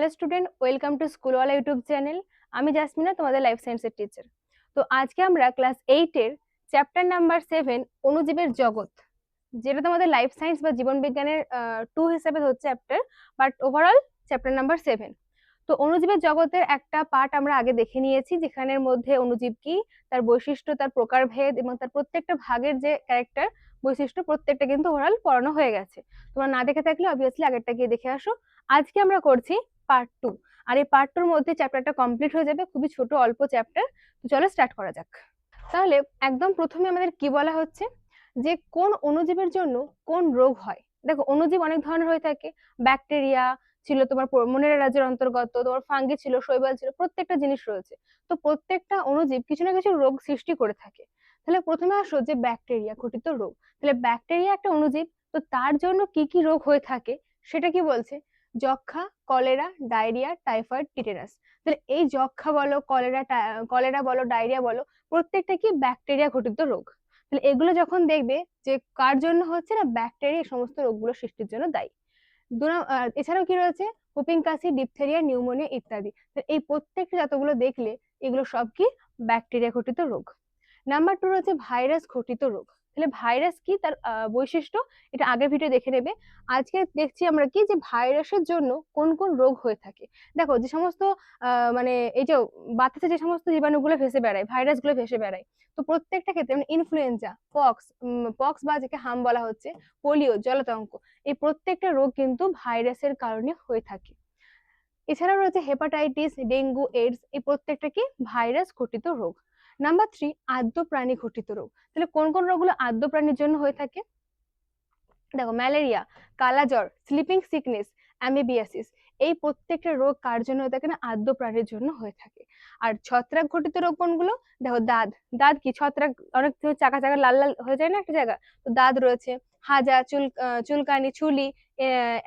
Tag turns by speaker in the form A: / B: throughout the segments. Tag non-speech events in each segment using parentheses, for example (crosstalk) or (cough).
A: Hello student welcome to Schoolwala YouTube channel আমি জাসমিনা তোমাদের life সায়েন্সের টিচার তো আজকে আমরা ক্লাস এইটের চ্যাপ্টার নাম্বার সেভেন অণুজীবের জগৎ, যেটা তোমাদের লাইফ সায়েন্স বা জীবন বিজ্ঞানের টু হিসেবে হচ্ছে chapter but overall chapter number seven তো অণুজীবের জগতের একটা পার্ট আমরা আগে দেখে নিয়েছি, যেখানের মধ্যে অণুজীব কি, তার বৈশিষ্ট্য, তার প্রকারভেদ এবং তার প্রত্যেকটা ভাগের যে ক্যারেক্টার বৈশিষ্ট্য প্রত্যেকটা কিন্তু ওভারঅল পড়ানো হয়ে গেছে। তোমরা না দেখে থাকলে অবভিয়াসলি আগেরটা গিয়ে দেখে আসো। আজকে আমরা করছি পার্ট টু আর এই পার্ট টুর মধ্যে চ্যাপ্টারটা কমপ্লিট হয়ে যাবে, খুবই ছোট, অল্প চ্যাপ্টার তো চলো স্টার্ট করা যাক। তাহলে একদম প্রথমে আমাদের কি বলা হচ্ছে? যে কোন অণুজীবের জন্য কোন রোগ হয়? দেখো, অণুজীব অনেক ধরনের হয়ে থাকে। ব্যাকটেরিয়া ছিল তোমার মনের রাজ্যের অন্তর্গত, তোমার ফাঙ্গি ছিল, শৈবাল ছিল, প্রত্যেকটা জিনিস রয়েছে। তো প্রত্যেকটা অণুজীব কিছু না কিছু রোগ সৃষ্টি করে থাকে। তাহলে প্রথমে আসো যে ব্যাকটেরিয়া ঘটিত রোগ। তাহলে ব্যাকটেরিয়া একটা অণুজীব, তো তার জন্য কি কি রোগ হয়ে থাকে, সেটা কি বলছে? যক্ষা, কলেরা, ডায়রিয়া, টাইফয়েড, টিটেনাস। তাহলে এই যক্ষা বলো, কলেরা কলেরা বলো, ডায়রিয়া বলো, প্রত্যেকটা কি ব্যাকটেরিয়া ঘটিত রোগ? তাহলে এগুলো যখন দেখবে যে কার জন্য হচ্ছে না, ব্যাকটেরিয়া সমস্ত রোগগুলো সৃষ্টির জন্য দায়ী। এছাড়াও কি রয়েছে? হুপিং কাশি, ডিপথেরিয়া, নিউমোনিয়া ইত্যাদি। এই প্রত্যেকটা যতগুলো দেখলে, এগুলো সব কি ব্যাকটেরিয়া ঘটিত রোগ। নাম্বার টু রয়েছে ভাইরাস ঘটিত রোগ। তাহলে ভাইরাস কি? তার বৈশিষ্ট্য এটা আগের ভিডিও দেখে নেবে। আজকে দেখছি আমরা কি? যে ভাইরাসের জন্য কোন কোন রোগ হয়ে থাকে। দেখো যে সমস্ত মানে এই যে বাতাসে যে সমস্ত জীবাণুগুলো ভেসে বেড়ায়, ভাইরাসগুলো ভেসে বেড়ায়, তো প্রত্যেকটা ক্ষেত্রে মানে ইনফ্লুয়েঞ্জা পক্স পক্স বা যাকে হাম বলা হচ্ছে পোলিও জলতঙ্ক, এই প্রত্যেকটা রোগ কিন্তু ভাইরাসের কারণে হয়ে থাকে। এছাড়াও রয়েছে হেপাটাইটিস ডেঙ্গু এইডস এই প্রত্যেকটা কি? ভাইরাস ঘটিত রোগ। নাম্বার থ্রি আদ্য প্রাণী ঘটিত রোগ। তাহলে কোন কোন রোগগুলো আদ্য প্রাণীর জন্য হয়ে থাকে? দেখো, ম্যালেরিয়া, কালাজ্বর, স্লিপিং সিকনেস, অ্যামিবিয়াসিস, এই প্রত্যেকটা রোগ কার জন্য হয়ে থাকে না? আদ্য প্রাণীর জন্য হয়ে থাকে। আর ছত্রাক ঘটিত রোগ কোনগুলো? দেখো, দাঁত। দাঁত কি? ছত্রাক অনেক চাকা চাকা লাল লাল হয়ে যায় না একটা জায়গা? তো দাঁত রয়েছে। হাজা, চুল চুলকানি, চুলি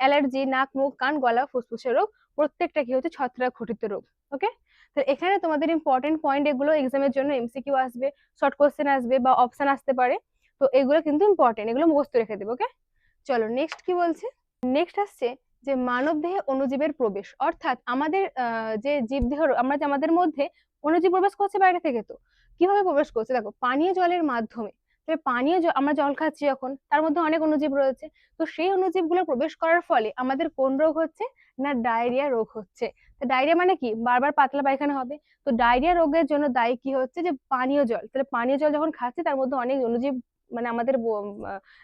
A: অ্যালার্জি, নাক, মুখ, কান, গলা, ফুসফুসের রোগ, প্রত্যেকটা কি হচ্ছে? ছত্রাক ঘটিত রোগ। ওকে তো এখানে তোমাদের ইম্পর্টেন্ট পয়েন্ট এগুলো এক্সামের জন্য এমসিকিউ আসবে শর্ট কোশ্চেন আসবে বা অপশন আসতে পারে। তো এগুলো কিন্তু ইম্পর্টেন্ট এগুলো মুখস্থ রেখে দেবো ওকে চলো নেক্সট কি বলছে? নেক্সট আসছে যে মানব দেহে অণুজীবের প্রবেশ। অর্থাৎ আমাদের যে জীবদেহ, আমরা যে আমাদের মধ্যে অনুজীব প্রবেশ করছে বাইরে থেকে তো। কীভাবে প্রবেশ করছে? দেখো, পানীয় জলের মাধ্যমে। তবে পানীয় আমরা জল খাচ্ছি যখন, তার মধ্যে অনেক অনুজীব রয়েছে। তো সেই অণুজীবগুলো প্রবেশ করার ফলে আমাদের কোন রোগ হচ্ছে? না ডায়রিয়া রোগ হচ্ছে। তো ডায়রিয়া মানে কি? বারবার পাতলা পায়খানা হবে। তো ডায়রিয়া রোগের জন্য দায়ী কি হচ্ছে? যে পানীয় জল। তাহলে পানীয় জল যখন খাচ্ছি, তার মধ্যে অনেক অনুজীব মানে আমাদের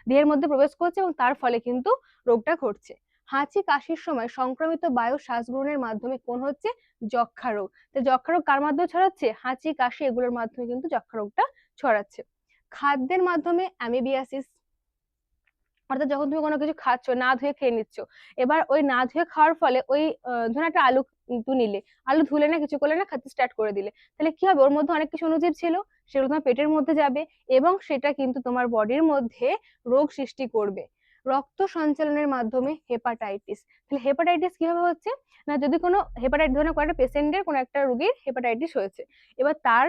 A: দেহের মধ্যে প্রবেশ করছে এবং তার ফলে কিন্তু রোগটা ঘটছে। হাঁচি, কাশির সময় সংক্রমিত বায়ু শ্বাস গ্রহণের মাধ্যমে কোন হচ্ছে? যক্ষা রোগ। তো যক্ষা রোগ কার মাধ্যমে ছড়াচ্ছে? হাঁচি, কাশি এগুলোর মাধ্যমে কিন্তু যক্ষা রোগটা ছড়াচ্ছে। খাদ্যের মাধ্যমে অ্যামিবিয়াসিস অর্থাৎ যখন তুমি কোনো কিছু খাচ্ছ, না ধুয়ে খেয়ে নিচ্ছ, এবার ওই না ধুয়ে খাওয়ার ফলে ওই ধরুন একটা আলু তু নিলে, আলু ধুলে না কিছু করলে না খাতে স্টার্ট করে দিলে, তাহলে কি হবে? ওর মধ্যে অনেক কিছু অনুজীব ছিল, সেগুলো তোমার পেটের মধ্যে যাবে এবং সেটা কিন্তু তোমার বডির মধ্যে রোগ সৃষ্টি করবে। রক্ত সঞ্চালনের মাধ্যমে হেপাটাইটিস তাহলে হেপাটাইটিস কীভাবে হচ্ছে? না যদি কোনো হেপাটাইটিস ধরনের কোনো একটা পেশেন্টের কোনো একটা রোগীর হেপাটাইটিস হয়েছে, এবার তার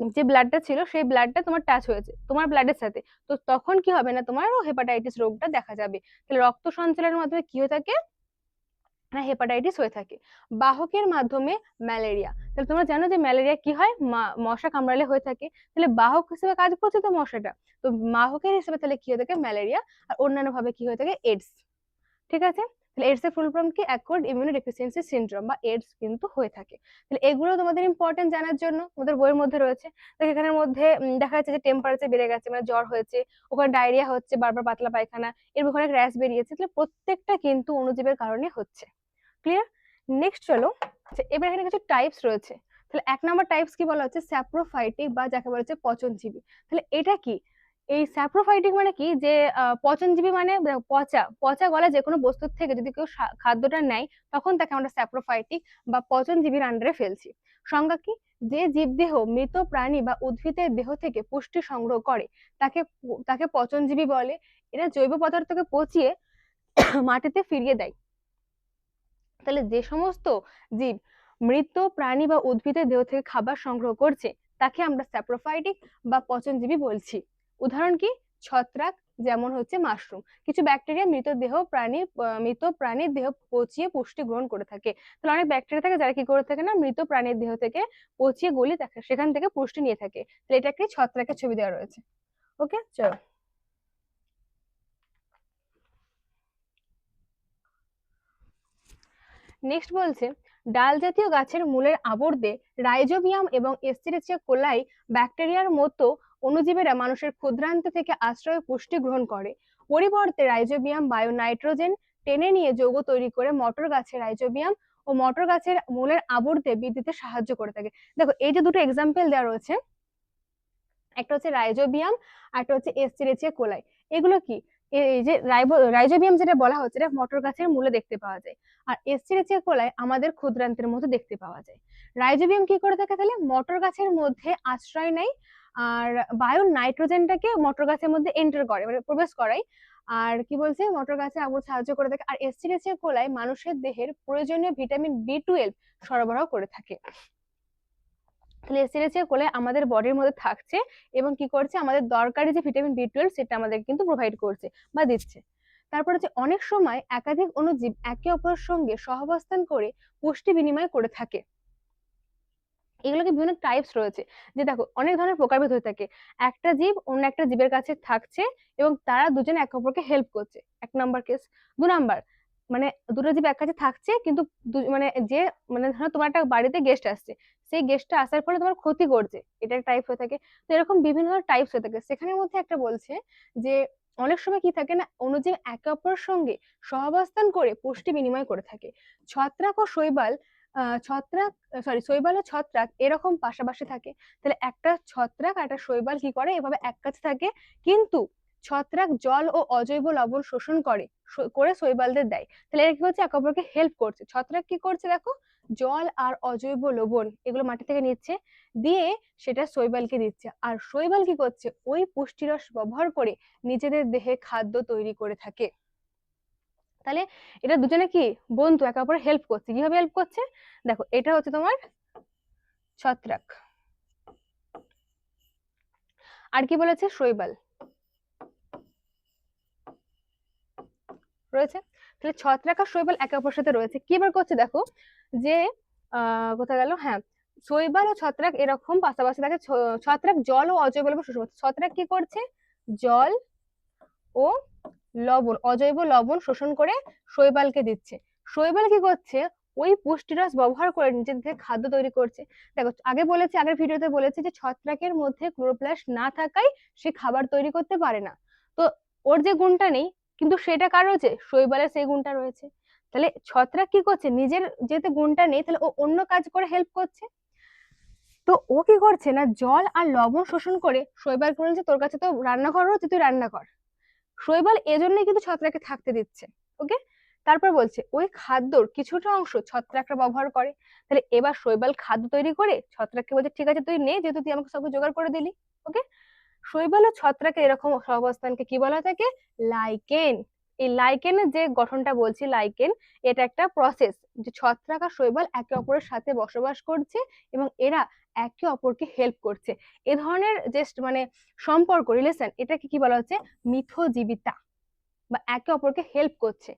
A: যে ব্লাডটা ছিল, সেই ব্লাডটা তোমার টাচ হয়েছে, তোমার ব্লাডের সাথে। তো তখন কি হবে না, তোমারও হেপাটাইটিস রোগটা দেখা যাবে। তাহলে রক্ত সঞ্চালনের মাধ্যমে কি হয়ে থাকে? না হেপাটাইটিস হয়ে থাকে। বাহকের মাধ্যমে ম্যালেরিয়া তাহলে তোমরা জানো যে ম্যালেরিয়া কি হয়? মশা কামড়ালে হয়ে থাকে। তাহলে বাহক হিসেবে কাজ করছে তো মশাটা। তো বাহকের হিসেবে তাহলে কি হয়ে থাকে? ম্যালেরিয়া আর অন্যান্য ভাবে কি হয়ে থাকে? এডস ঠিক আছে? তাহলে এডস ফুল ফর্ম কি অ্যাকোয়ার্ড ইমিউনো ডেফিসিয়েন্সি সিনড্রোম বা এডস কিন্তু হয়ে থাকে। তাহলে এগুলো তোমাদের ইম্পর্টেন্ট জানার জন্য আমাদের বইয়ের মধ্যে রয়েছে। তো এখানের মধ্যে দেখা যাচ্ছে যে টেম্পারেচার বেড়ে গেছে মানে জ্বর হয়েছে ওখানে ডায়রিয়া হচ্ছে বারবার পাতলা পায়খানা এর ওখানে র্যাশ বেরিয়েছে। তাহলে প্রত্যেকটা কিন্তু অণুজীবের কারণে হচ্ছে। ক্লিয়ার নেক্সট চলো আচ্ছা, এবার এখানে কিছু টাইপস রয়েছে। তাহলে এক নম্বর টাইপস কি বলা হচ্ছে? স্যাপ্রোফাইটিক বা যাকে বলা হচ্ছে পচনজীবী। তাহলে এটা কি? এই স্যাপ্রোফাইটিক মানে কি? যে পচনজীবী মানে পচা পচা গলা যে কোনো বস্তুর থেকে যদি কেউ খাদ্যটা নেয়, তখন তাকে আমরা স্যাপ্রোফাইটিক বা পচনজীবীর আন্ডারে ফেলছি। সংজ্ঞা কি? যে জীবদেহ মৃত প্রাণী বা উদ্ভিদের দেহ থেকে পুষ্টি সংগ্রহ করে, তাকে তাকে পচনজীবী বলে। এরা জৈব পদার্থকে পচিয়ে (coughs) মাটিতে ফিরিয়ে দেয়। তাহলে যে সমস্ত জীব মৃত প্রাণী বা উদ্ভিদের দেহ থেকে খাবার সংগ্রহ করছে, তাকে আমরা স্যাপ্রোফাইটিক বা পচনজীবী বলছি। উদাহরণ কি? ছত্রাক যেমন হচ্ছে মাশরুম। কিছু ব্যাকটেরিয়া মৃতদেহ প্রাণী আহ, মৃত প্রাণীর দেহ পচিয়ে পুষ্টি গ্রহণ করে থাকে। তাহলে অনেক ব্যাকটেরিয়া থাকে যারা কি করে থাকে না? মৃত প্রাণীর দেহ থেকে পচিয়ে গলি থাকে সেখান থেকে পুষ্টি নিয়ে থাকে। তাহলে এটা একটি ছত্রাকের ছবি দেওয়া রয়েছে। ওকে চলো। নেক্সট বলছে ডাল জাতীয় গাছের মূলের আবর্তে রাইজোবিয়াম এবং এস্টেরেচিয়া কোলাই ব্যাকটেরিয়ার মতো অণুজীবেরা মানুষের ক্ষুদ্রান্ত থেকে আশ্রয় পুষ্টি গ্রহণ করে। পরিবর্তে রাইজোবিয়াম, বায়ো নাইট্রোজেন টেনে নিয়ে যৌগ তৈরি করে মটর গাছের রাইজোবিয়াম ও মটর গাছের মূলের আবর্তে বৃদ্ধিতে সাহায্য করে থাকে। দেখো, এই যে দুটো এক্সাম্পল দেওয়া রয়েছে, একটা হচ্ছে রাইজোবিয়াম, আর একটা হচ্ছে এস্টেরেচিয়া কোলাই এগুলো কি? এই যে রাইজোবিয়াম যেটা বলা হচ্ছে, এটা মটর গাছের মূলে দেখতে পাওয়া যায়। আর এস্টেরেচিয়া কোলাই আমাদের ক্ষুদ্রান্তের মতো দেখতে পাওয়া যায়। রাইজোবিয়াম কি করে থাকে তাহলে? মটর গাছের মধ্যে আশ্রয় নেয় আর বায়ু নাইট্রোজেনটাকে মটর গাছের মধ্যে এন্টার করে মানে প্রবেশ করায়। আর কি বলছে? মটর গাছে আবর সাহায্য করে থাকে। আর এস্টেরেচিয়া কোলাই মানুষের দেহের প্রয়োজনীয় ভিটামিন বি টুয়েলভ সরবরাহ করে থাকে। তাহলে এস্টেরেচিয়া কোলাই আমাদের বডির মধ্যে থাকছে এবং কি করছে? আমাদের দরকারি যে ভিটামিন বি টুয়েলভ সেটা আমাদের কিন্তু প্রোভাইড করছে বা দিচ্ছে। তারপর হচ্ছে অনেক সময় একাধিক অণুজীব একে অপরের সঙ্গে সহাবস্থান করে পুষ্টি বিনিময় করে থাকে। এগুলোকে বিভিন্ন টাইপস রয়েছে। যে দেখো, অনেক ধরনের প্রকারভেদ হয়ে থাকে। একটা জীব অন্য একটা জীবের কাছে থাকছে এবং তারা দুজনে একে অপরকে হেল্প করছে। এক নাম্বার কেস দু নাম্বার মানে দুটো জীব এক কাছে থাকছে কিন্তু মানে যে মানে ধরো তোমার একটা বাড়িতে গেস্ট আসছে, সেই গেস্টটা আসার ফলে তোমার ক্ষতি করছে। এটা টাইপ হয়ে থাকে। তো এরকম বিভিন্ন ধরনের টাইপস হয়ে থাকে। সেখানের মধ্যে একটা বলছে যে, অনেক সময় কি থাকে না অনুজীব একে অপরের সঙ্গে সহাবস্থান করে পুষ্টি বিনিময় করে থাকে। ছত্রাক ও শৈবাল ছত্রাক সরি শৈবাল ও ছত্রাক এরকম পাশাপাশি থাকে। তাহলে একটা ছত্রাক একটা শৈবাল কি করে? এভাবে এক কাছে থাকে। কিন্তু ছত্রাক জল ও অজৈব লবণ শোষণ করে করে শৈবালদের দেয়। তাহলে এরা কি হচ্ছে একে অপরকে হেল্প করছে। ছত্রাক কি করছে দেখো? জল আর অজৈব লবণ এগুলো মাটি থেকে নিচ্ছে, দিয়ে সেটা শৈবালকে দিচ্ছে। আর শৈবাল কি করছে? ওই পুষ্টিরস ব্যবহার করে নিজেদের দেহে খাদ্য তৈরি করে থাকে। তাহলে এটা দুজনে কি? বন্ধু, একে অপরে হেল্প করছে। কীভাবে হেল্প করছে? দেখো, এটা হচ্ছে তোমার ছত্রাক। আর কি বলেছে? শৈবাল। রয়েছে? তাহলে ছত্রাক আর শৈবাল একে অপরের সাথে রয়েছে। কি বার করছে দেখো? যে কোথায় গেল? হ্যাঁ শৈবাল ও ছত্রাক এরকম পাশাপাশি থাকে। ছত্রাক জল ও অজৈব শোষণ ছত্রাক কি করছে? জল ও লবণ, অজৈব লবণ শোষণ করে শৈবালকে দিচ্ছে। শৈবাল কি করছে? ওই পুষ্টিরস ব্যবহার করে নিজের নিজেদের খাদ্য তৈরি করছে। দেখো, আগে বলেছি, আগের ভিডিওতে বলেছি যে ছত্রাকের মধ্যে ক্লোরোপ্লাস্ট না থাকায় সে খাবার তৈরি করতে পারে না। তো ওর যে গুণটা নেই, কিন্তু সেটা কার রয়েছে? শৈবালের সেই গুণটা রয়েছে। তাহলে ছত্রাক কি করছে? নিজের যেতে গুণটা নেই, তাহলে ও অন্য কাজ করে হেল্প করছে। তো ও কি করছে না? জল আর লবণ শোষণ করে শৈবাল বলছে, তোর কাছে তো রান্নাঘর রয়েছে, তুই রান্না কর শৈবাল এজন্যই কিন্তু ছত্রাকে থাকতে দিচ্ছে ওকে তারপর বলছে, ওই খাদ্যর কিছুটা অংশ ছত্রাকরা ব্যবহার করে। তাহলে এবার শৈবাল খাদ্য তৈরি করে ছত্রাককে বলছে, ঠিক আছে, তুই নে, যেহেতু তুই আমাকে সবকিছু জোগাড় করে দিলি ওকে শৈবাল ও ছত্রাকের এরকম সহাবস্থানকে কি বলা থাকে? লাইকেন এই লাইকেনের যে গঠনটা বলছি লাইকেন এটা একটা প্রসেস যে ছত্রাক আর শৈবাল একে অপরের সাথে বসবাস করছে এবং এরা একে অপরকে হেল্প করছে। এ ধরনের যে মানে সম্পর্ক রিলেশন এটাকে কি বলা হচ্ছে? মিথজীবিতা বা একে অপরকে হেল্প করছে।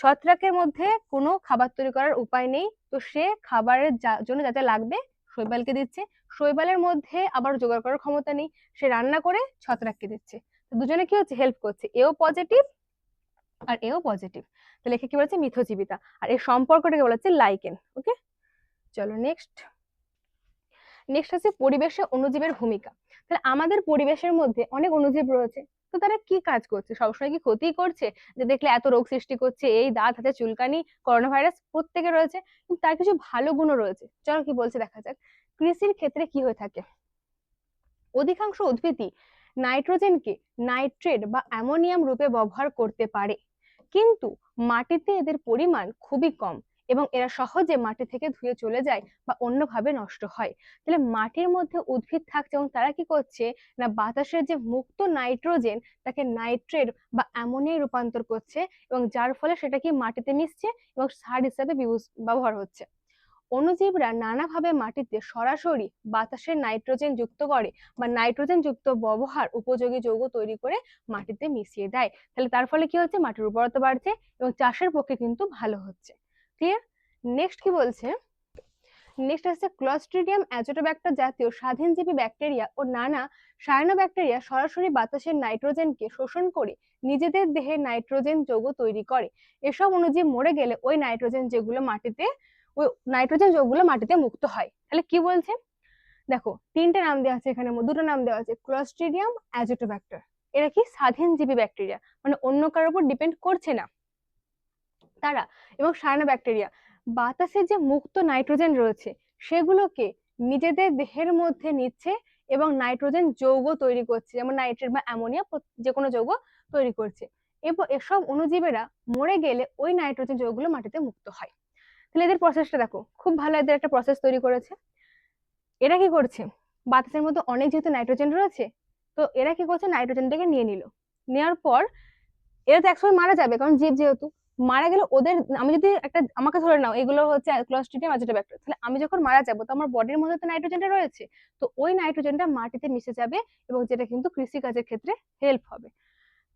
A: ছত্রাকের মধ্যে কোনো খাবার তৈরি করার উপায় নেই, তো সে খাবারের জন্য যাতে লাগবে শৈবালকে দিচ্ছে। শৈবালের মধ্যে আবার জোগাড় করার ক্ষমতা নেই, সে রান্না করে ছত্রাককে দিচ্ছে। দুজনে কি হচ্ছে? হেল্প করছে। এও পজিটিভ আর এও পজিটিভ তো লেখে কি বলেছে মিথজীবিতা। আর এই সম্পর্কটাকে বলা হচ্ছে লাইকেন ওকে চলো নেক্সট নেক্সট আছে পরিবেশে অণুজীবের ভূমিকা। তাহলে আমাদের পরিবেশের মধ্যে অনেক অণুজীব রয়েছে, তো তারা কি কাজ করছে? সবসময় কি ক্ষতি করছে? যে দেখলে এত রোগ সৃষ্টি করছে, এই দাঁত, হাতে চুলকানি করোনা ভাইরাস প্রত্যেকে রয়েছে, কিন্তু তার কিছু ভালো গুণও রয়েছে। চলো কি বলছে দেখা যাক। কৃষির ক্ষেত্রে কি হয়ে থাকে? অধিকাংশ উদ্ভিদই নাইট্রোজেনকে নাইট্রেট বা অ্যামোনিয়াম রূপে ব্যবহার করতে পারে, কিন্তু মাটিতে এদের পরিমাণ খুবই কম। এবং এরা সহজে মাটি থেকে ধুয়ে চলে যায় বা অন্যভাবে নষ্ট হয়। তাহলে মাটির মধ্যে উদ্ভিদ থাকছে এবং তারা কি করছে না, বাতাসের যে মুক্ত নাইট্রোজেন তাকে নাইট্রেট বা অ্যামোনিয়ায় রূপান্তর করছে এবং যার ফলে সেটা কি মাটিতে মিশছে এবং সার হিসাবে ব্যবহার হচ্ছে। অণুজীবরা নানাভাবে মাটিতে সরাসরি বাতাসের নাইট্রোজেন যুক্ত করে বা নাইট্রোজেন যুক্ত ব্যবহার উপযোগী যৌগ তৈরি করে মাটিতে মিশিয়ে দেয়। তাহলে তার ফলে কি হচ্ছে? মাটির উর্বরতা বাড়ছে এবং চাষের পক্ষে কিন্তু ভালো হচ্ছে। ক্লিয়ার নেক্সট কি বলছে? নেক্সট আছে ক্লস্ট্রিডিয়াম অ্যাজোটোব্যাক্টার জাতীয় স্বাধীনজীবী ব্যাকটেরিয়া ও নানা ব্যাকটেরিয়া সরাসরি বাতাসের নাইট্রোজেনকে শোষণ করে নিজেদের দেহে নাইট্রোজেন যৌগ তৈরি করে। এসব অণুজীব মরে গেলে ওই নাইট্রোজেন যেগুলো মাটিতে ওই নাইট্রোজেন যৌগগুলো মাটিতে মুক্ত হয়। তাহলে কি বলছে? দেখো, তিনটে নাম দেওয়া আছে এখানে, দুটো নাম দেওয়া আছে ক্লস্ট্রিডিয়াম অ্যাজোটোব্যাক্টার এরা কি স্বাধীনজীবী ব্যাকটেরিয়া মানে অন্য কারোর উপর ডিপেন্ড করছে না। তারা এবং ব্যাকটেরিয়া বাতাসে যে মুক্ত নাইট্রোজেন রয়েছে, সেগুলোকে নিজেদের দেহের মধ্যে নিচ্ছে এবং নাইট্রোজেন যৌগ তৈরি করছে। যেমন নাইট্রেট বা অ্যামোনিয়া যে কোনো যৌগ তৈরি করছে। এবং এসব অণুজীবেরা মরে গেলে ওই নাইট্রোজেন যৌগগুলো মাটিতে মুক্ত হয়। তাহলে এদের প্রসেসটা দেখো, খুব ভালো এদের একটা প্রসেস তৈরি করেছে। এরা কি করছে? বাতাসের মধ্যে অনেক যেহেতু নাইট্রোজেন রয়েছে, তো এরা কি করছে? নাইট্রোজেনটাকে নিয়ে নিল। নেওয়ার পর এরা তো একসময় মারা যাবে, কারণ জীব যেহেতু। মারা গেলে ওদের, আমি যদি একটা, আমাকে ধরে নাও, এগুলো হচ্ছে ক্লস্ট্রিডিয়াম অ্যাজিটোব্যাক্টার তাহলে আমি যখন মারা যাব, তো আমার বডির মধ্যে তো নাইট্রোজেনটা রয়েছে। তো ওই নাইট্রোজেনটা মাটিতে মিশে যাবে এবং যেটা কিন্তু কৃষি কাজের ক্ষেত্রে হেল্প হবে।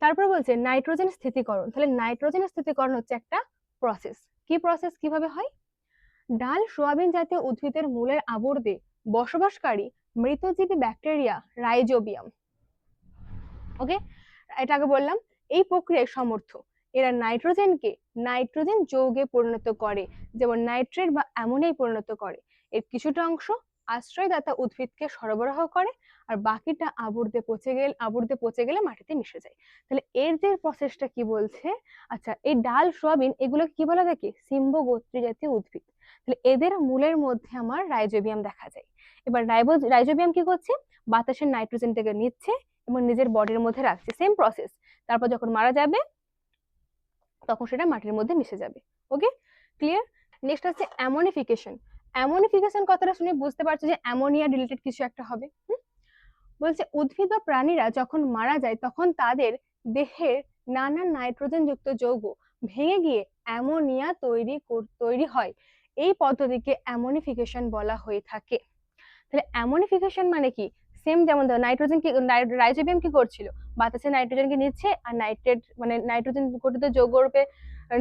A: তারপর বলছে নাইট্রোজেন স্থিতিকরণ। তাহলে নাইট্রোজেন স্থিতিকরণ হচ্ছে একটা প্রসেস কি প্রসেস কীভাবে হয়? ডাল সোয়াবিন জাতীয় উদ্ভিদের মূলের আবর্দে বসবাসকারী মৃতজীবী ব্যাকটেরিয়া রাইজোবিয়াম ওকে এটা আগে বললাম। এই প্রক্রিয়ায় সমর্থ। এরা নাইট্রোজেনকে নাইট্রোজেন যৌগে পরিণত করে, যেমন নাইট্রেট বা অ্যামোনিয়ায় পরিণত করে। এর কিছুটা অংশ আশ্রয়দাতা উদ্ভিদকে সরবরাহ করে আর বাকিটা আবর্দে পচে গেলে আবর্দে পচে গেলে মাটিতে মিশে যায়। তাহলে এর যে প্রসেসটা কি বলছে? আচ্ছা এই ডাল, সোয়াবিন এগুলো কি বলা থাকে সিম্ব গোত্রী জাতীয় উদ্ভিদ। তাহলে এদের মূলের মধ্যে আমার রাইজোবিয়াম দেখা যায়। এবার রাইবো, রাইজোবিয়াম কি করছে? বাতাসের নাইট্রোজেনটাকে নিচ্ছে এবং নিজের বডির মধ্যে রাখছে। সেম প্রসেস তারপর যখন মারা যাবে তখন সেটা মাটির মধ্যে মিশে যাবে। ওকে ক্লিয়ার নেক্সট হচ্ছে অ্যামোনিফিকেশন অ্যামোনিফিকেশন কথাটা শুনে বুঝতে পারছ যে অ্যামোনিয়া রিলেটেড কিছু একটা হবে। বলছে উদ্ভিদ বা প্রাণীরা যখন মারা যায় তখন তাদের দেহের নানা নাইট্রোজেন যুক্ত যৌগ ভেঙে গিয়ে অ্যামোনিয়া তৈরি তৈরি হয়। এই পদ্ধতিকে অ্যামোনিফিকেশন বলা হয়ে থাকে। তাহলে অ্যামোনিফিকেশন মানে কি? সেম যেমন ধরো নাইট্রোজেন কি রাইজোবিয়াম কি করছিল? বাতাসে নাইট্রোজেনকে নিচ্ছে আর নাইট্রেট মানে নাইট্রোজেন ঘটিত যৌগ রূপে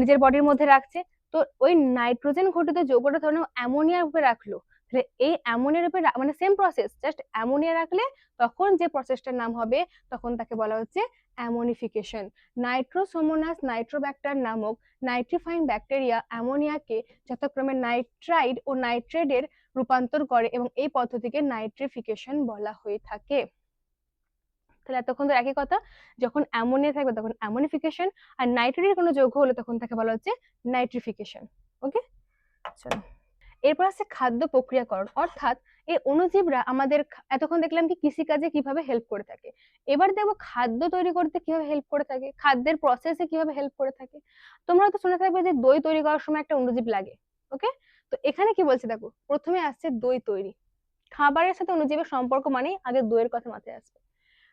A: নিজের বডির মধ্যে রাখছে। তো ওই নাইট্রোজেন ঘটিত যৌগটা ধরো অ্যামোনিয়া রূপে রাখল। তাহলে এই অ্যামোনিয়া রূপে মানে সেম প্রসেস জাস্ট অ্যামোনিয়া রাখলে তখন যে প্রসেসটার নাম হবে, তখন তাকে বলা হচ্ছে অ্যামোনিফিকেশন নাইট্রোসোমোনাস নাইট্রোব্যাক্টার নামক নাইট্রিফাইং ব্যাকটেরিয়া অ্যামোনিয়াকে যথাক্রমে নাইট্রাইড ও নাইট্রেডের রূপান্তর করে এবং এই পদ্ধতিকে নাইট্রিফিকেশন বলা হয়ে থাকে। তাহলে এতক্ষণ তো একই কথা, যখন অ্যামোনিয়া থাকবে তখন অ্যামোনিফিকেশন আর নাইট্রেটের কোনো যৌগ হলে তখন তাকে বলা হচ্ছে নাইট্রিফিকেশন, ওকে? চলো। এরপর আছে খাদ্য প্রক্রিয়াকরণ, অর্থাৎ এই অণুজীবরা আমাদের এতক্ষণ দেখলাম কি কৃষিকাজে কীভাবে হেল্প করে থাকে। এবার দেখব খাদ্য তৈরি করতে কীভাবে হেল্প করে থাকে, খাদ্যের প্রসেসে কীভাবে হেল্প করে থাকে। তোমরা তো শুনে থাকবে যে দই তৈরি করার সময় একটা অণুজীব লাগে, ওকে? তো এখানে কি বলছে দেখো, প্রথমে আসছে দই তৈরি। খাবারের সাথে অণুজীবের সম্পর্ক মানেই আগে দইয়ের কথা মাথায় আসবে।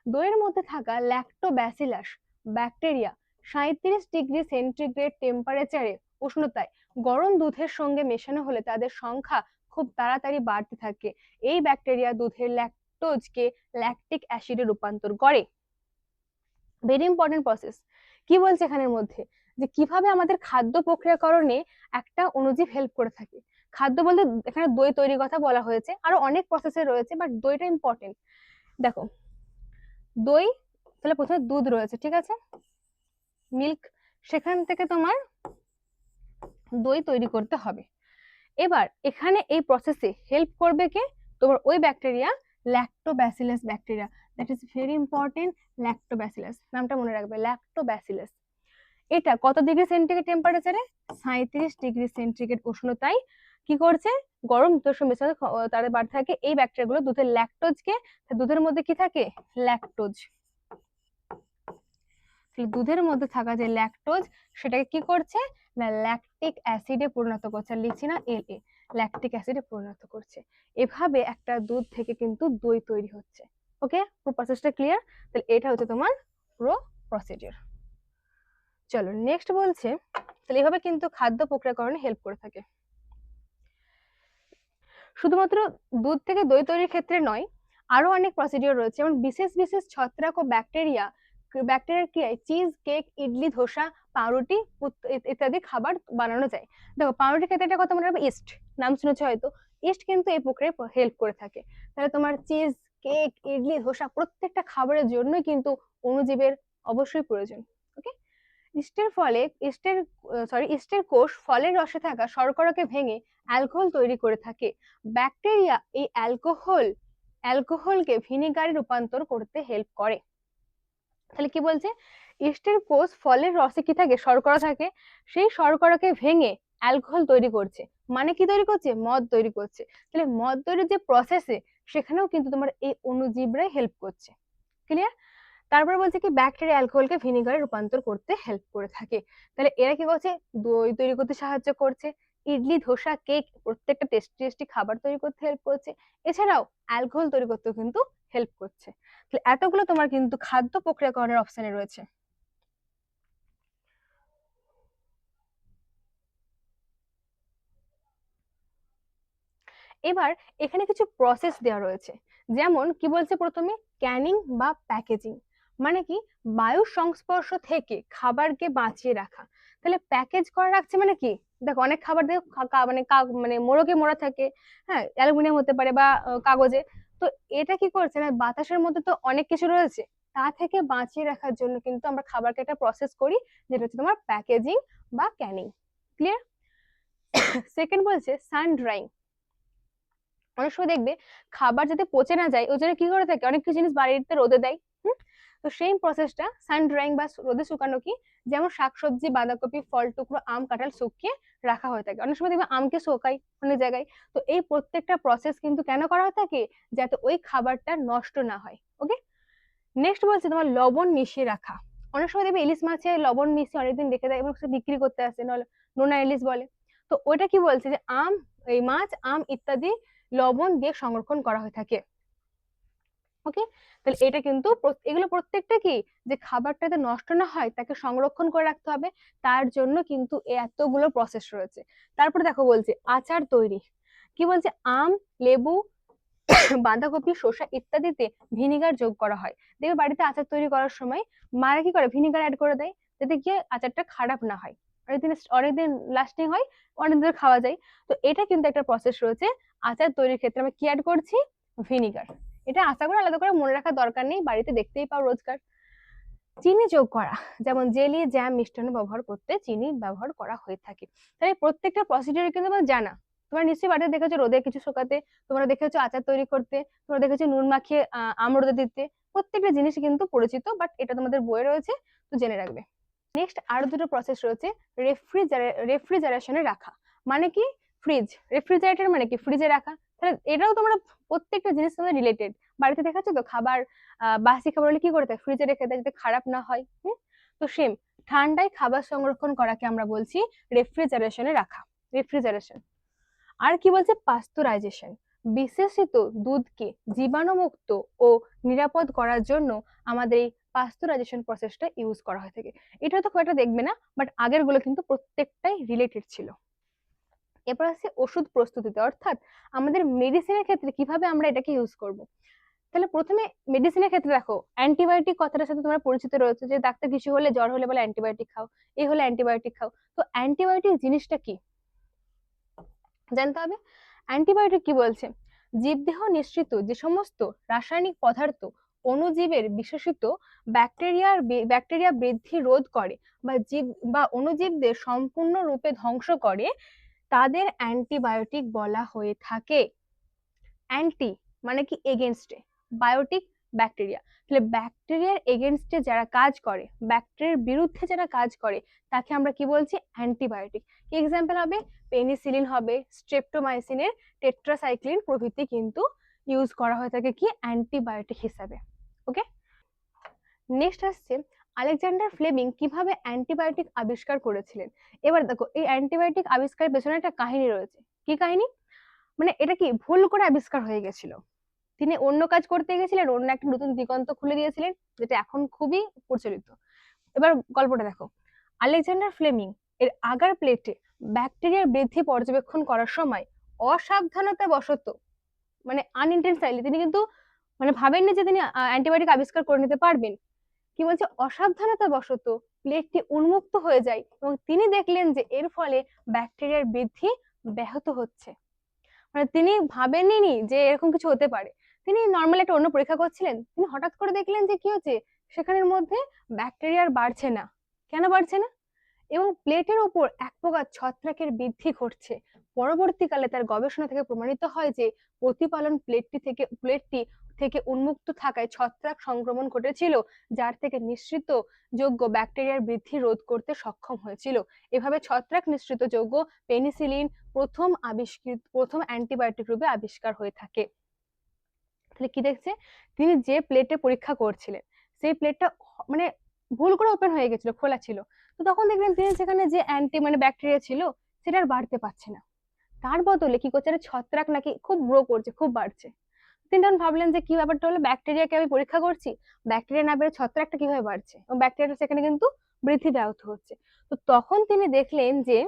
A: দইয়ের মধ্যে থাকা ল্যাক্টোব্যাসিলাস ব্যাকটেরিয়া সাঁত্রিশ ডিগ্রি সেন্টিগ্রেড টেম্পারেচারে উষ্ণতায় গরম দুধের সঙ্গে মেশানো হলে তাদের সংখ্যা খুব তাড়াতাড়ি বাড়তে থাকে। এই ব্যাকটেরিয়া দুধের ল্যাকটোজকে ল্যাকটিক অ্যাসিডে রূপান্তর করে। ভেরি ইম্পর্টেন্ট প্রসেস কি বলছে এখানের মধ্যে? যে কীভাবে আমাদের খাদ্য প্রক্রিয়াকরণে একটা অনুজীব হেল্প করে থাকে। খাদ্য বলতে এখানে দই তৈরির কথা বলা হয়েছে। আরও অনেক প্রসেসে রয়েছে বাট দইটা ইম্পর্টেন্ট দেখো দই, তাহলে প্রথমে দুধ রয়েছে, ঠিক আছে? মিল্ক, সেখান থেকে তোমার দই তৈরি করতে হবে। এবার এখানে এই প্রসেসে হেল্প করবে কে? তোমার ওই bacteria lactobacillus bacteria that is very important lactobacillus নামটা মনে রাখবে ল্যাক্টোব্যাসিলাস এটা কত ডিগ্রি সেন্টিগ্রেড টেম্পারেচারে সাঁত্রিশ ডিগ্রি সেন্টিগ্রেড উষ্ণতায় কি করছে? গরম দুধের সঙ্গে মেশাতে তাদের বাড়তে থাকে এই ব্যাকটেরিয়াগুলো দুধের ল্যাকটোজকে দুধের মধ্যে কি থাকে? ল্যাকটোজ দুধের মধ্যে থাকা যে ল্যাকটোজ সেটাকে কি করছে? না ল্যাকটিক অ্যাসিডে পরিণত করছে। লিখছি না এল এ ল্যাকটিক অ্যাসিডে পরিণত করছে। এভাবে একটা দুধ থেকে কিন্তু দই তৈরি হচ্ছে। ওকে পুরো প্রসেসটা ক্লিয়ার তাহলে এটা হচ্ছে তোমার পুরো প্রসিডিওর চলো নেক্সট বলছে, তাহলে এভাবে কিন্তু খাদ্য প্রক্রিয়াকরণে হেল্প করে থাকে। শুধুমাত্র দুধ থেকে দই তৈরির ক্ষেত্রে নয়, আরও অনেক প্রসিডিওর রয়েছে। যেমন বিশেষ বিশেষ ছত্রাক ও ব্যাকটেরিয়া ব্যাকটেরিয়ার ক্রিয়ায় চিজ কেক ইডলি, ধোসা, পাউরুটি ইত্যাদি খাবার বানানো যায়। দেখো পাউরুটির ক্ষেত্রে একটা কথা মনে রাখবে ইস্ট নাম শুনেছ হয়তো। ইস্ট কিন্তু এই প্রক্রিয়ায় হেল্প করে থাকে। তাহলে তোমার চিজ কেক ইডলি, ধোসা প্রত্যেকটা খাবারের জন্যই কিন্তু অণুজীবের অবশ্যই প্রয়োজন। ইস্টের ফলে, ইস্টের সরি ইস্টের কোষ ফলের রসে থাকা শর্করাকে ভেঙে অ্যালকোহল তৈরি করে থাকে। ব্যাকটেরিয়া এই অ্যালকোহল, অ্যালকোহলকে ভিনিগারে রূপান্তর করতে হেল্প করে। তাহলে কি বলছে? ইস্টের কোষ ফলের রসে কি থাকে? শর্করা থাকে। সেই শর্করাকে ভেঙে অ্যালকোহল তৈরি করছে। মানে কি তৈরি করছে? মদ তৈরি করছে। তাহলে মদ তৈরির যে প্রসেসে সেখানেও কিন্তু তোমার এই অণুজীবরাই হেল্প করছে। ক্লিয়ার তারপরে বলছে কি ব্যাকটেরিয়া অ্যালকোহলকে ভিনিগারে রূপান্তর করতে হেল্প করে থাকে। তাহলে এরা কি করছে? দই তৈরি করতে সাহায্য করছে। ইডলি, ধোসা কেক প্রত্যেকটা টেস্টি টেস্টি খাবার তৈরি করতে হেল্প করছে। এছাড়াও অ্যালকোহল তৈরি করতেও কিন্তু হেল্প করছে। তাহলে এতগুলো তোমার কিন্তু খাদ্য প্রক্রিয়াকরণের অপশনে রয়েছে। এবার এখানে কিছু প্রসেস দেওয়া রয়েছে। যেমন কি বলছে প্রথমে? ক্যানিং বা প্যাকেজিং মানে কি? বায়ু সংস্পর্শ থেকে খাবারকে বাঁচিয়ে রাখা। তাহলে প্যাকেজ করা রাখছে মানে কি? দেখো অনেক খাবার দেখো মানে মানে মোড়কে মোড়া থাকে হ্যাঁ অ্যালুমিনিয়াম হতে পারে বা কাগজে। তো এটা কি করছে? না বাতাসের মধ্যে তো অনেক কিছু রয়েছে, তা থেকে বাঁচিয়ে রাখার জন্য কিন্তু আমরা খাবারকে একটা প্রসেস করি, যেটা হচ্ছে তোমার প্যাকেজিং বা ক্যানিং ক্লিয়ার সেকেন্ড বলছে সান ড্রাইং অনেক সময় দেখবে খাবার যাতে পচে না যায়, ওই জন্য কি করে থাকে? অনেক কিছু জিনিস বাড়িতে রোদে দেয়। তো সেই প্রসেসটা সান ড্রাইং বা রোদে শুকানো কি? যেমন শাকসবজি, বাঁধাকপি, ফল টুকরো, আম, কাঁঠাল শুকিয়ে রাখা হয়ে থাকে। অনেক সময় দেখবে আমকে শোকাই অনেক জায়গায়। তো এই প্রত্যেকটা প্রসেস কিন্তু কেন করা হয়ে থাকে? যাতে ওই খাবারটা নষ্ট না হয়। ওকে নেক্সট বলছে তোমার লবণ মিশিয়ে রাখা। অনেক সময় দেখবে ইলিশ মাছে লবণ মিশিয়ে অনেকদিন রেখে দেয় এবং বিক্রি করতে আসে নোনা ইলিশ বলে। তো ওইটা কি বলছে যে আম, এই মাছ, আম ইত্যাদি লবণ দিয়ে সংরক্ষণ করা হয়ে থাকে। ওকে তাহলে এটা কিন্তু এগুলো প্রত্যেকটা কি? যে খাবারটা যাতে নষ্ট না হয়, তাকে সংরক্ষণ করে রাখতে হবে। তার জন্য কিন্তু এতগুলো প্রসেস রয়েছে। তারপরে দেখো বলছে, আচার তৈরি। কি বলছে? আম, লেবু, (coughs) বাঁধাকপি, শসা ইত্যাদিতে ভিনিগার যোগ করা হয়। দেখবে বাড়িতে আচার তৈরি করার সময় মারা কি করে? ভিনিগার অ্যাড করে দেয়। যাতে গিয়ে আচারটা খারাপ না হয়। অনেকদিন অনেকদিন লাস্টিং হয়, অনেকদিন খাওয়া যায়। তো এটা কিন্তু একটা প্রসেস রয়েছে। আচার তৈরির ক্ষেত্রে আমরা কি অ্যাড করছি? ভিনিগার। এটা আশা করে আলাদা করে মনে রাখার দরকার নেই, বাড়িতে দেখতেই পাও রোজকার। চিনি যোগ করা, যেমন জেলি, জ্যাম, মিষ্টান্ন ব্যবহার করতে চিনি ব্যবহার করা হয়ে থাকে। তাই প্রত্যেকটা প্রসিডিওর কিন্তু তোমার জানা। তোমরা নিশ্চয়ই বাড়িতে দেখেছ রোদে কিছু শোকাতে, তোমরা দেখেছ আচার তৈরি করতে, তোমরা দেখেছ নুন মাখিয়ে আম রোদে দিতে। প্রত্যেকটা জিনিস কিন্তু পরিচিত বাট এটা তোমাদের বইয়ে রয়েছে, তো জেনে রাখবে। নেক্সট আরও দুটো প্রসেস রয়েছে রেফ্রিজারে রেফ্রিজারেশনে রাখা। মানে কি? ফ্রিজ রেফ্রিজারেটর মানে কি? ফ্রিজে রাখা। তাহলে এটাও তোমরা প্রত্যেকটা জিনিস তোমাদের রিলেটেড বাড়িতে দেখাচ্ছ তো খাবার বাসি খাবার হলে কি করে দেয় ফ্রিজে রেখে দেয় যাতে খারাপ না হয়, হুম? তো সেম ঠান্ডায় খাবার সংরক্ষণ করাকে আমরা বলছি রেফ্রিজারেশনে রাখা রেফ্রিজারেশন আর কি বলছে? পাস্তুরাইজেশন বিশেষিত দুধকে জীবাণুমুক্ত ও নিরাপদ করার জন্য আমাদের এই পাস্তুরাইজেশন প্রসেসটা ইউজ করা হয়ে থাকে। এটা তো খুব একটা দেখবে না বাট আগেরগুলো কিন্তু প্রত্যেকটাই রিলেটেড ছিল। এরপর আছে ওষুধ প্রস্তুতিতে। অর্থাৎ আমাদের মেডিসিনের ক্ষেত্রে কীভাবে আমরা এটাকে ইউজ করব? তাহলে প্রথমে মেডিসিনের ক্ষেত্রে দেখো অ্যান্টিবায়োটিক কথাটার সাথে তোমরা পরিচিত রয়েছে যে ডাক্তার কিছু হলে জ্বর হলে বলে অ্যান্টিবায়োটিক খাও এই হলে অ্যান্টিবায়োটিক খাও। তো অ্যান্টিবায়োটিক জিনিসটা কি? জানতে হবে। অ্যান্টিবায়োটিক কি বলছে? জীবদেহ নিঃসৃত যে সমস্ত রাসায়নিক পদার্থ অণুজীবের বিশেষিত ব্যাকটেরিয়ার ব্যাকটেরিয়া বৃদ্ধি রোধ করে বা জীব বা অণুজীবদের সম্পূর্ণরূপে ধ্বংস করে তাদের অ্যান্টিবায়োটিক বলা হয়ে থাকে। অ্যান্টি মানে কি এগেনস্টে বায়োটিক ব্যাকটেরিয়া তাহলে ব্যাকটেরিয়ার এগেনস্টে যারা কাজ করে ব্যাকটেরিয়ার বিরুদ্ধে যারা কাজ করে, তাকে আমরা কি বলছি? অ্যান্টিবায়োটিক এক্সাম্পল হবে? পেনিসিলিন হবে স্ট্রেপ্টোমাইসিনের টেট্রাসাইক্লিন প্রভৃতি কিন্তু ইউজ করা হয়ে থাকে কি? অ্যান্টিবায়োটিক হিসাবে। ওকে নেক্সট আসছে আলেকজান্ডার ফ্লেমিং কীভাবে অ্যান্টিবায়োটিক আবিষ্কার করেছিলেন? এবার দেখো, এই অ্যান্টিবায়োটিক আবিষ্কারের পেছনে একটা কাহিনী রয়েছে। কি কাহিনী? মানে এটা কি ভুল করে আবিষ্কার হয়ে গেছিল? তিনি অন্য কাজ করতে গেছিলেন, অন্য একটা নতুন দিগন্ত খুলে দিয়েছিলেন, যেটা এখন খুবই প্রচলিত। এবার গল্পটা দেখো। আলেকজান্ডার ফ্লেমিং এর আগার প্লেটে ব্যাকটেরিয়ার বৃদ্ধি পর্যবেক্ষণ করার সময় অসাবধানতা বশত মানে আনইনটেনশনালি তিনি কিন্তু মানে ভাবেননি যে তিনি অ্যান্টিবায়োটিক আবিষ্কার করে নিতে পারবেন। কি বলছে অসাবধানতা বশত প্লেটটি উন্মুক্ত হয়ে যায় এবং তিনি দেখলেন যে এর ফলে ব্যাকটেরিয়ার বৃদ্ধি ব্যাহত হচ্ছে। মানে তিনি ভাবেননি যে এরকম কিছু হতে পারে। তিনি নর্মাল একটা অন্য পরীক্ষা করছিলেন। তিনি হঠাৎ করে দেখলেন যে কি হচ্ছে? সেখানের মধ্যে ব্যাকটেরিয়ার বাড়ছে না। কেন বাড়ছে না? এবং প্লেটের ওপর এক প্রকার ছত্রাকের বৃদ্ধি ঘটছে। পরবর্তীকালে তার গবেষণা থেকে প্রমাণিত হয় যে প্রতিপালন প্লেটটি থেকে, প্লেটটি থেকে উন্মুক্ত থাকায় ছত্রাক সংক্রমণ ঘটেছিল, যার থেকে নিঃসৃত যোগ্য ব্যাকটেরিয়ার বৃদ্ধি রোধ করতে সক্ষম হয়েছিল। এভাবে ছত্রাক নিঃসৃত যোগ্য পেনিসিলিন প্রথম আবিষ্কৃত, প্রথম অ্যান্টিবায়োটিক রূপে আবিষ্কার হয়ে থাকে। তাহলে কি দেখছে? তিনি যে প্লেটে পরীক্ষা করছিলেন, সেই প্লেটটা মানে ভুল করে ওপেন হয়ে গেছিল, খোলা ছিল। তো তখন দেখলেন তিনি সেখানে যে অ্যান্টি মানে ব্যাকটেরিয়া ছিল, সেটা আর বাড়তে পারছে না। তার বদলে কি করছে? ছত্রাক নাকি খুব গ্রো করছে, খুব বাড়ছে। তিনি তখন ভাবলেন যে কি ব্যাপারটা হলো ব্যাকটেরিয়াকে আমি পরীক্ষা করছি ব্যাকটেরিয়া না বেড়ে ছত্রাকটা কীভাবে বাড়ছে? এবং ব্যাকটেরিয়াটা সেখানে কিন্তু বৃদ্ধি ব্যাহত হচ্ছে। তো তখন তিনি দেখলেন যে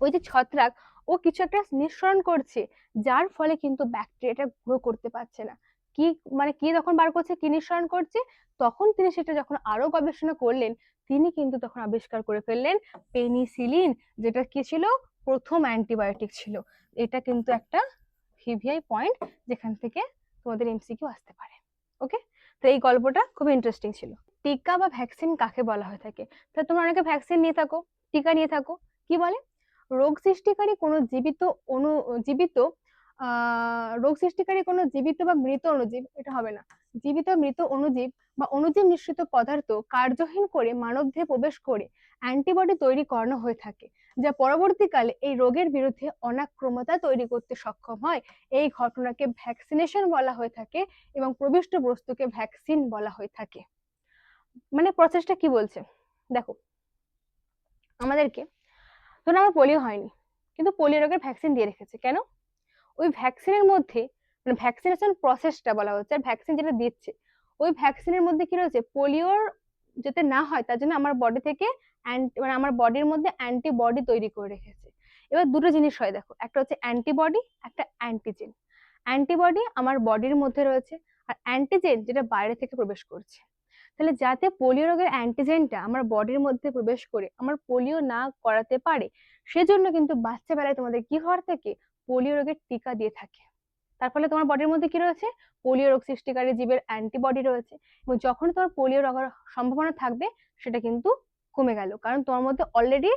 A: ওই যে ছত্রাক, ও কিছু একটা নিঃসরণ করছে, যার ফলে কিন্তু ব্যাকটেরিয়াটা গ্রো করতে পারছে না। কি মানে কি তখন বার করছে, কি নিঃসরণ করছে? তখন তিনি সেটা যখন আরও গবেষণা করলেন, তিনি কিন্তু তখন আবিষ্কার করে ফেললেন পেনিসিলিন যেটা কি ছিল? প্রথম অ্যান্টিবায়োটিক ছিল। এটা কিন্তু একটা ভিভিআই পয়েন্ট যেখান থেকে তোমাদের এমসিকিউ আসতে পারে ওকে তো এই গল্পটা খুব ইন্টারেস্টিং ছিল। টিকা বা ভ্যাকসিন কাকে বলা হয়ে থাকে? তো তোমরা অনেকে ভ্যাকসিন নিয়ে থাকো, টিকা নিয়ে থাকো, কি বলে? রোগ সৃষ্টিকারী কোনো জীবিত অনু, জীবিত রোগ সৃষ্টিকারী কোনো জীবিত বা মৃত অণুজীব এটা হবে না। জীবিত, মৃত অণুজীব বা অণুজীব নিঃসৃত পদার্থ কার্যহীন করে মানবদেহে প্রবেশ করে অ্যান্টিবডি তৈরি করানো হয়ে থাকে, যা পরবর্তীকালে এই রোগের বিরুদ্ধে অনাক্রমতা তৈরি করতে সক্ষম হয়। এই ঘটনাকে ভ্যাকসিনেশন বলা হয়ে থাকে এবং প্রবিষ্ট বস্তুকে ভ্যাকসিন বলা হয়ে থাকে। মানে প্রসেসটা কি বলছে? দেখো, আমাদেরকে, ধরুন আমার পোলিও হয়নি, কিন্তু পোলিও রোগের ভ্যাকসিন দিয়ে রেখেছে। কেন? ওই ভ্যাকসিনের মধ্যে মানে ভ্যাকসিনেশন প্রসেসটা বলা হচ্ছে, আর ভ্যাকসিন যেটা দিচ্ছে, ওই ভ্যাকসিনের মধ্যে কি রয়েছে? পোলিওর যাতে না হয়, তার জন্য আমার বডি থেকে মানে আমার বডির মধ্যে অ্যান্টিবডি তৈরি করে রেখেছে। এবার দুটো জিনিস হয়, দেখো। একটা হচ্ছে অ্যান্টিবডি একটা অ্যান্টিজেন অ্যান্টিবডি আমার বডির মধ্যে রয়েছে, আর অ্যান্টিজেন যেটা বাইরে থেকে প্রবেশ করছে। তাহলে যাতে পোলিও রোগের অ্যান্টিজেনটা আমার বডির মধ্যে প্রবেশ করে, আমার পোলিও না করাতে পারে, সেজন্য কিন্তু বাচ্চা বেলায় তোমাদের কি হওয়ার থেকে? পোলিও রোগের টিকা দিয়ে থাকে। তার ফলে তোমার বডির মধ্যে কি রয়েছে? পোলিও রোগ সৃষ্টিকারী জীবের অ্যান্টিবডি রয়েছে। এবং যখন তোমার পোলিও রোগের সম্ভাবনা থাকবে, সেটা কিন্তু কমে গেল। কারণ তোমার মধ্যে অলরেডি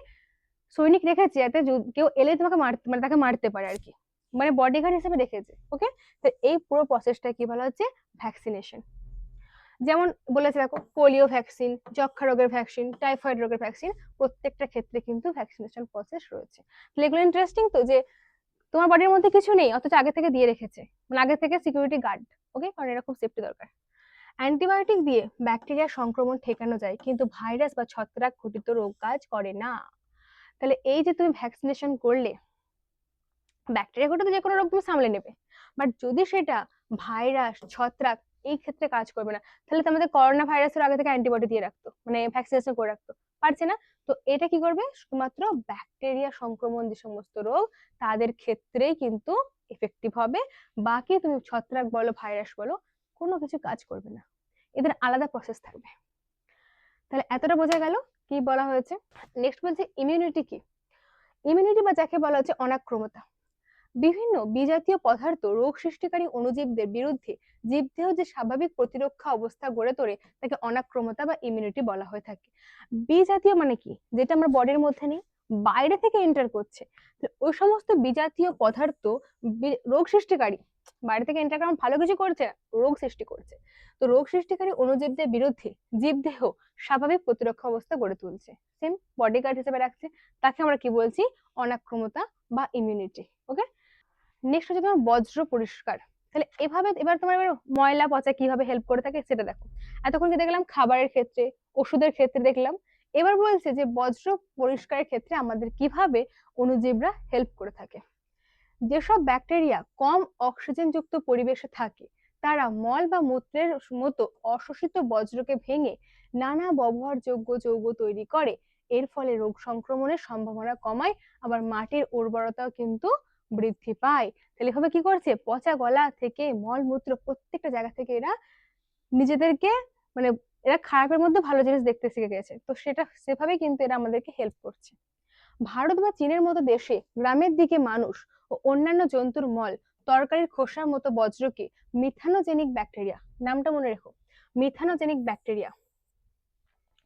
A: সৈনিক রেখেছে, যাতে কেউ এলে তোমাকে মারতে মানে তাকে মারতে পারে আর কি। মানে বডিগার্ড হিসেবে রেখেছে ওকে তো এই পুরো প্রসেসটা কি বলা হচ্ছে? ভ্যাকসিনেশন যেমন বলেছে দেখো পোলিও ভ্যাকসিন যক্ষা রোগের ভ্যাকসিন টাইফয়েড রোগের ভ্যাকসিন প্রত্যেকটা ক্ষেত্রে কিন্তু ভ্যাকসিনেশন প্রসেস রয়েছে। তাহলে এগুলো ইন্টারেস্টিং তো যে তোমার বডির মধ্যে কিছু নেই, অথচ আগে থেকে দিয়ে রেখেছে। মানে আগে থেকে সিকিউরিটি গার্ড ওকে কারণ এটা খুব সেফটি দরকার। অ্যান্টিবায়োটিক দিয়ে ব্যাকটেরিয়া সংক্রমণ ঠেকানো যায়, কিন্তু ভাইরাস বা ছত্রাক ঘটিত রোগ কাজ করে না। তাহলে এই যে তুমি ভ্যাকসিনেশন করলে ব্যাকটেরিয়া ঘটিত যে কোনো রোগ তুমি সামলে নেবে। বাট যদি সেটা ভাইরাস ছত্রাক, এই ক্ষেত্রে কাজ করবে না, তাহলে তো আমাদের করোনা ভাইরাসের আগে থেকে অ্যান্টিবায়োটিক দিয়ে রাখতো মানে ভ্যাকসিনেশন করে রাখতো। পারছে না। তো এটা কি করবে? শুধুমাত্র ব্যাকটেরিয়া সংক্রমণ যে সমস্ত রোগ, তাদের ক্ষেত্রেই কিন্তু এফেক্টিভ হবে। বাকি তুমি ছত্রাক বলো ভাইরাস বলো, কোনো কিছু কাজ করবে না। এদের আলাদা প্রসেস থাকবে। তাহলে এতটা বোঝা গেল কি বলা হয়েছে? নেক্সট বলছে ইমিউনিটি কি? ইমিউনিটি বা যাকে বলা হচ্ছে অনাক্রমতা। বিভিন্ন বিজাতীয় পদার্থ রোগ সৃষ্টিকারী অণুজীবদের বিরুদ্ধে জীবদেহ যে স্বাভাবিক প্রতিরক্ষা অবস্থা গড়ে তোলে, তাকে অনাক্রমতা বা ইমিউনিটি বলা হয়ে থাকে। বিজাতীয় মানে কি? যেটা আমরা বডির মধ্যে নেই, বাইরে থেকে এন্টার করছে। ওই সমস্ত বিজাতীয় পদার্থ রোগ সৃষ্টিকারী, বাইরে থেকে এন্টার করা ভালো কিছু করছে রোগ সৃষ্টি করছে। তো রোগ সৃষ্টিকারী অণুজীবদের বিরুদ্ধে জীবদেহ স্বাভাবিক প্রতিরক্ষা অবস্থা গড়ে তুলছে। সেম বডি গার্ড হিসেবে রাখছে, তাকে আমরা কি বলছি? অনাক্রমতা বা ইমিউনিটি ওকে নেক্সট হচ্ছে তোমার বজ্র পরিষ্কার। তাহলে এভাবে এবার তোমার এবার ময়লা পচা কীভাবে হেল্প করে থাকে সেটা দেখো। এতক্ষণ কি দেখলাম? খাবারের ক্ষেত্রে, ওষুধের ক্ষেত্রে দেখলাম। এবার বলছে যে বজ্র পরিষ্কারের ক্ষেত্রে আমাদের কীভাবে অণুজীবরা হেল্প করে থাকে। যেসব ব্যাকটেরিয়া কম অক্সিজেনযুক্ত পরিবেশে থাকে, তারা মল বা মূত্রের মতো অশোষিত বজ্রকে ভেঙে নানা ব্যবহারযোগ্য যৌগ তৈরি করে। এর ফলে রোগ সংক্রমণের সম্ভাবনা কমায়, আবার মাটির উর্বরতাও কিন্তু বৃদ্ধি পায়। তাহলে এভাবে কি করছে? পচা গলা থেকে মলমূত্র প্রত্যেকটা জায়গা থেকে এরা নিজেদেরকে মানে এরা খারাপের মধ্যে ভালো জিনিস দেখতে শিখে গেছে। তো সেটা সেভাবেই কিন্তু এরা আমাদেরকে হেল্প করছে। ভারত বা চীনের মতো দেশে গ্রামের দিকে মানুষ ও অন্যান্য জন্তুর মল, তরকারির খোসার মতো বজ্রকে মিথানোজেনিক ব্যাকটেরিয়া নামটা মনে রেখো। Methanogenic bacteria.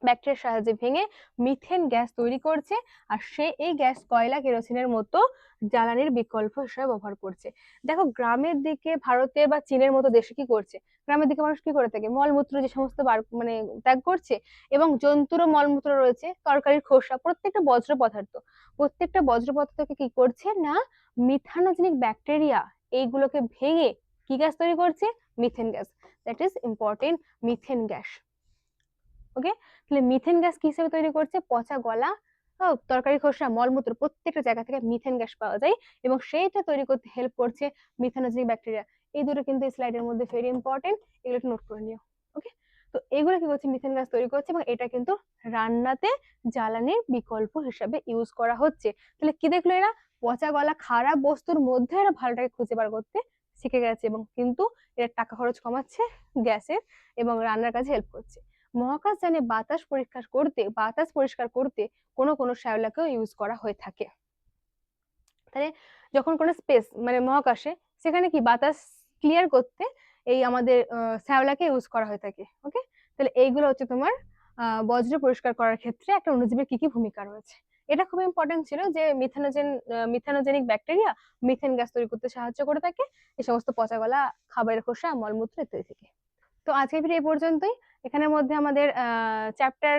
A: ব্যাকটেরিয়ার সাহায্যে ভেঙে মিথেন গ্যাস তৈরি করছে আর সে এই গ্যাস কয়লা কেরোসিনের মতো জ্বালানির বিকল্প হিসেবে ব্যবহার করছে। দেখো, গ্রামের দিকে ভারতে বা চীনের মতো দেশে কি করছে? গ্রামের দিকে মানুষ কি করে থাকে? মলমূত্র যে সমস্ত মানে ত্যাগ করছে এবং জন্তুরও মলমূত্র রয়েছে, তরকারির খোসা, প্রত্যেকটা বজ্র পদার্থ প্রত্যেকটা বজ্র পদার্থকে কি করছে না? মিথানোজেনিক ব্যাকটেরিয়া, এইগুলোকে ভেঙে কি গ্যাস তৈরি করছে? Methane gas. That is important methane gas. Okay তাহলে মিথেন গ্যাস কি হিসেবে তৈরি করছে? পচা গলা তরকারি খোসা, মলমূত্র প্রত্যেকটা জায়গা থেকে মিথেন গ্যাস পাওয়া যায় এবং সেইটা তৈরি করতে হেল্প করছে মিথানোজেনিক ব্যাকটেরিয়া এই দুটো কিন্তু এই স্লাইডের মধ্যে ভেরি ইম্পর্টেন্ট এগুলো নোট করে নিও। ওকে তো এগুলো কি করছে মিথেন গ্যাস তৈরি করছে এবং এটা কিন্তু রান্নাতে জ্বালানির বিকল্প হিসাবে ইউজ করা হচ্ছে। তাহলে কি দেখল এরা? পচা গলা, খারাপ বস্তুর মধ্যে এরা ভালোটাকে খুঁজে বার করতে শিখে গেছে এবং কিন্তু এরা টাকা খরচ কমাচ্ছে গ্যাসের এবং রান্নার কাজে হেল্প করছে। মহাকাশযানে বাতাস পরীক্ষা করতে, বাতাস পরিষ্কার করতে কোনো কোনো শ্যাওলাকেও ইউজ করা হয়ে থাকে। তাহলে যখন কোনো স্পেস মানে মহাকাশে, সেখানে কি বাতাস ক্লিয়ার করতে এই আমাদের শ্যাওলাকে ইউজ করা হয়ে থাকে ওকে তাহলে এইগুলো হচ্ছে তোমার বজ্র পরিষ্কার করার ক্ষেত্রে একটা অণুজীবের কি কি ভূমিকা রয়েছে। এটা খুব ইম্পর্টেন্ট ছিল যে methanogen methanogenic bacteria methane gas তৈরি করতে সাহায্য করে থাকে। এই সমস্ত পচা গলা, খাবারের খোসা, মলমূত্র ইত্যাদি থেকে। তো আজকের ভিডিও এই পর্যন্তই। এখানের মধ্যে আমাদের চ্যাপ্টার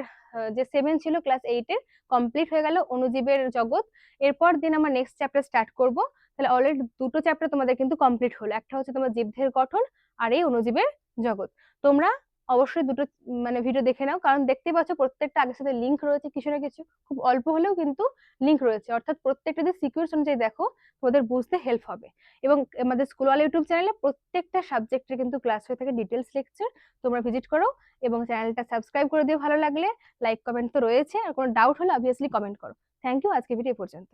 A: যে সেভেন ছিল ক্লাস এইটের কমপ্লিট হয়ে গেল অনুজীবের জগৎ। এরপর দিন আমরা নেক্সট চ্যাপ্টার স্টার্ট করব। তাহলে অলরেডি দুটো চ্যাপ্টার তোমাদের কিন্তু কমপ্লিট হলো। একটা হচ্ছে তোমার জীবদের গঠন, আর এই অনুজীবের জগৎ। তোমরা অবশ্যই দুটো মানে ভিডিও দেখে নাও। কারণ দেখতে পাচ্ছ প্রত্যেকটা আগের সাথে লিঙ্ক রয়েছে কিছু না কিছু। খুব অল্প হলেও কিন্তু লিঙ্ক রয়েছে। অর্থাৎ প্রত্যেকটা যদি সিকিউর অনুযায়ী দেখো, তোমাদের বুঝতে হেল্প হবে। এবং আমাদের স্কুলওয়ালা ইউটিউব চ্যানেলে প্রত্যেকটা সাবজেক্টের কিন্তু ক্লাস হয়ে থাকে ডিটেলস লেকচার তোমরা ভিজিট করো এবং চ্যানেলটা সাবস্ক্রাইব করে দিও ভালো লাগলে। লাইক কমেন্ট তো রয়েছে। আর কোনো ডাউট হলে অবভিয়াসলি কমেন্ট করো। থ্যাংক ইউ আজকে ভিডিও পর্যন্ত